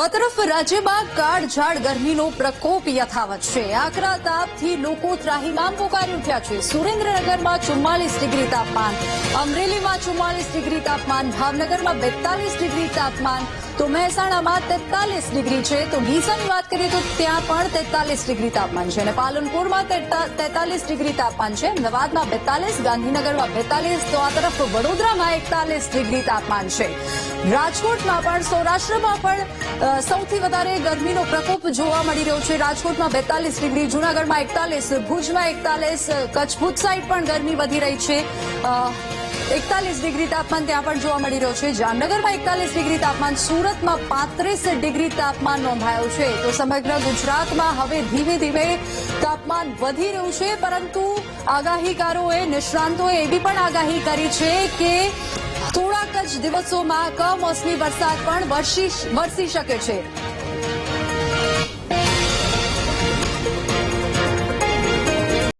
તો આ તરફ રાજ્યમાં કાળઝાળ ગરમીનો પ્રકોપ યથાવત છે. આકરા તાપથી લોકો ત્રાહીમામ પોકારી ઉઠ્યા છે. સુરેન્દ્રનગરમાં ચુમ્માલીસ ડિગ્રી તાપમાન, અમરેલીમાં ચુમ્માલીસ ડિગ્રી તાપમાન, ભાવનગરમાં બેતાલીસ ડિગ્રી તાપમાન તો મહેસાણામાં તેતાલીસ ડિગ્રી છે. તો ડીસાની વાત કરીએ તો ત્યાં પણ તેતાલીસ ડિગ્રી તાપમાન છે અને પાલનપુરમાં તેતાલીસ ડિગ્રી તાપમાન છે. અમદાવાદમાં બેતાલીસ, ગાંધીનગરમાં બેતાલીસ, તો આ તરફ વડોદરામાં એકતાલીસ ડિગ્રી તાપમાન છે. રાજકોટમાં પણ સૌરાષ્ટ્રમાં પણ સૌથી વધારે ગરમીનો પ્રકોપ જોવા મળી રહ્યો છે. રાજકોટમાં બેતાલીસ ડિગ્રી, જૂનાગઢમાં એકતાલીસ, ભુજમાં એકતાલીસ કચ્છ ભુજ સાઈડ પણ ગરમી વધી રહી છે. એકતાલીસ ડિગ્રી તાપમાન ત્યાં પણ જોવા મળી રહ્યો છે. જામનગરમાં એકતાલીસ ડિગ્રી તાપમાન, સુરતમાં પાંત્રીસ ડિગ્રી તાપમાન નોંધાયું છે. તો સમગ્ર ગુજરાતમાં હવે ધીમે ધીમે તાપમાન વધી રહ્યું છે, પરંતુ આગાહીકારોએ, નિષ્ણાંતોએ એવી પણ આગાહી કરી છે કે થોડાક જ દિવસોમાં કમોસમી વરસાદ પણ વરસી શકે છે.